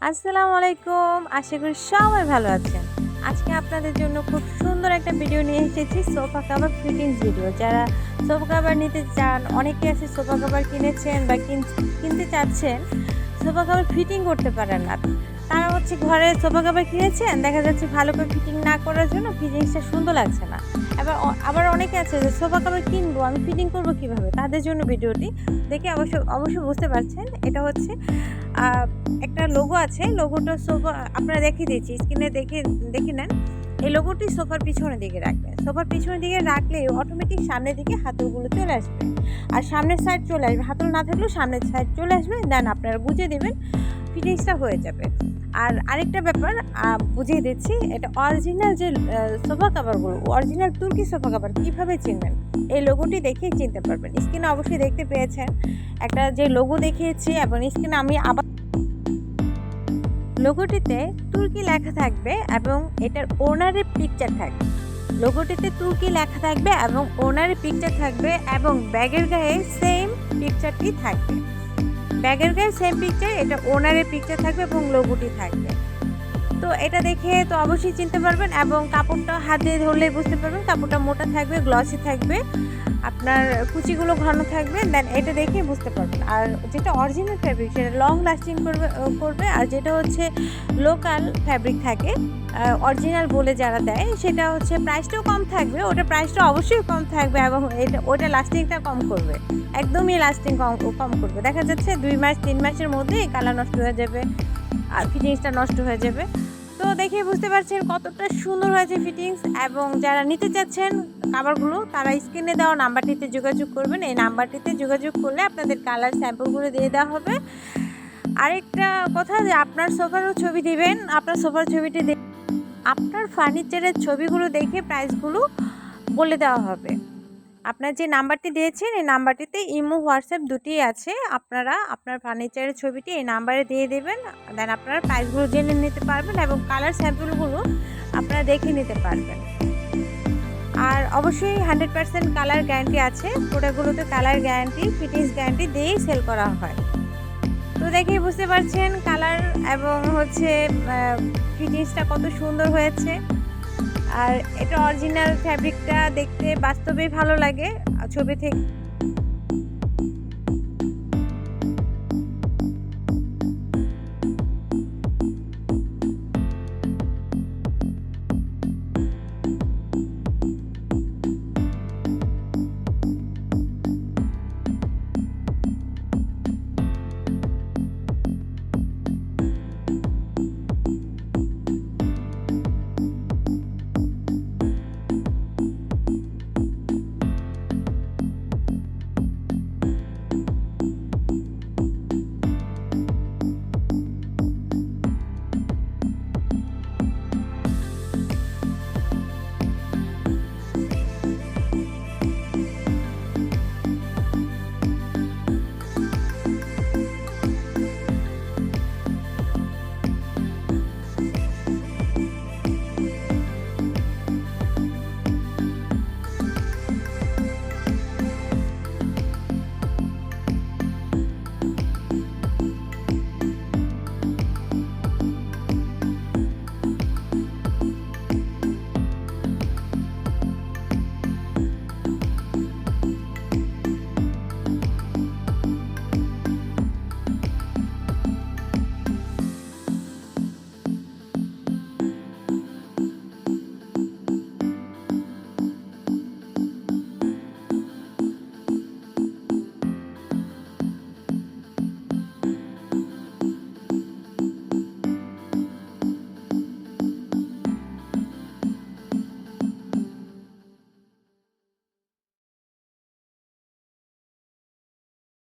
আসসালামু আলাইকুম। আশা করি সবাই ভালো আছেন। আজকে আপনাদের জন্য খুব সুন্দর একটা ভিডিও নিয়ে এসেছি, সোফা কাভার ফিটিংস ভিডিও। যারা সোফা কাভার নিতে চান অনেকে আছে সোফা কাভার কিনেছেন বা কিন- কিনতে চাচ্ছেন, সোফা কাভার ফিটিং করতে পারেন না। তারা হচ্ছে ঘরে সোফা কাপড় কিনেছেন, দেখা যাচ্ছে ভালো করে ফিটিং না করার জন্য ফিটিংসটা সুন্দর লাগছে না। এবার আবার অনেকে আছে যে সোফা কাপড় কিনবো, আমি ফিটিং করব কীভাবে? তাদের জন্য ভিডিওটি দেখে অবশ্য অবশ্যই বুঝতে পারছেন। এটা হচ্ছে একটা লোগো আছে। লোগোটা সোফা, আপনারা দেখিয়ে দিয়েছি স্ক্রিনে দেখে দেখে নেন। এই লোগোটি সোফার পিছনের দিকে রাখবেন। সোফার পিছনের দিকে রাখলে অটোমেটিক সামনের দিকে হাতলগুলো চলে আসবে। আর সামনের সাইড চলে আসবে। হাতল না থাকলেও সামনের সাইড চলে আসবে। দেন আপনারা বুঝিয়ে দেবেন ফিটিংসটা হয়ে যাবে। আর আরেকটা ব্যাপার বুঝিয়ে দিচ্ছি, এটা অরিজিনাল যে সোফা কাভারগুলো অরিজিনাল তুর্কি সোফা কাভার কীভাবে চিনবেন? এই লোগোটি দেখেই চিনতে পারবেন। স্ক্রিনে অবশ্যই দেখতে পেয়েছেন। একটা যে লোগো দেখিয়েছি এবং স্ক্রিনে আমি আবার লোগোটিতে তুর্কি লেখা থাকবে এবং এটার ওনারের পিকচার থাকবে। লোগোটিতে তুর্কি লেখা থাকবে এবং ওনারের পিকচার থাকবে এবং ব্যাগের গায়ে সেম পিকচারটি থাকবে। ব্যাগের গায়ে সেম পিকচার এটা ওনারের পিকচার থাকবে এবং লোগোটি থাকবে। তো এটা দেখে তো অবশ্যই চিনতে পারবেন এবং কাপড়টা হাতে ধরলে বুঝতে পারবেন, কাপড়টা মোটা থাকবে গ্লসি থাকবে, আপনার কুচিগুলো ঘন থাকবে দেন এটা দেখে বুঝতে পারবেন। আর যেটা অরিজিনাল ফ্যাব্রিক সেটা লং লাস্টিং করবে করবে, আর যেটা হচ্ছে লোকাল ফ্যাব্রিক থাকে অরিজিনাল বলে যারা দেয়, সেটা হচ্ছে প্রাইসটাও কম থাকবে ওটা প্রাইসটা অবশ্যই কম থাকবে এবং এটা, ওটা লাস্টিংটা কম করবে, একদমই লাস্টিং কম কম করবে। দেখা যাচ্ছে দুই মাস, তিন মাসের মধ্যেই কালার নষ্ট হয়ে যাবে, আর ফিটিংসটা নষ্ট হয়ে যাবে। তো দেখে বুঝতে পারছেন কতটা সুন্দর হয়েছে ফিটিংস এবং যারা নিতে চাচ্ছেন খাবারগুলো, তারা স্ক্রিনে দেওয়া নাম্বারটিতে যোগাযোগ করবেন। এই নাম্বারটিতে যোগাযোগ করলে আপনাদের কালার স্যাম্পলগুলো দিয়ে দেওয়া হবে। আরেকটা কথা যে আপনার সোফারও ছবি দিবেন, আপনার সোফার ছবিটি আপনার ফার্নিচারের ছবিগুলো দেখে প্রাইসগুলো বলে দেওয়া হবে। আপনার যে নাম্বারটি দিয়েছেন, এই নাম্বারটিতে ইমো, হোয়াটসঅ্যাপ দুটি আছে। আপনারা আপনার ফার্নিচারের ছবিটি এই নাম্বারে দিয়ে দেবেন। দেন আপনারা প্রাইসগুলো জেনে নিতে পারবেন এবং কালার স্যাম্পলগুলো আপনারা দেখে নিতে পারবেন। আর অবশ্যই হান্ড্রেড পার্সেন্ট কালার গ্যারান্টি আছে। প্রোডাক্টগুলোতে কালার গ্যারান্টি, ফিটিংস গ্যারান্টি দিয়েই সেল করা হয়। তো দেখেই বুঝতে পারছেন কালার এবং হচ্ছে ফিটিংসটা কত সুন্দর হয়েছে। আর এটা অরিজিনাল ফ্যাব্রিকটা দেখতে বাস্তবেই ভালো লাগে। ছবি থেকে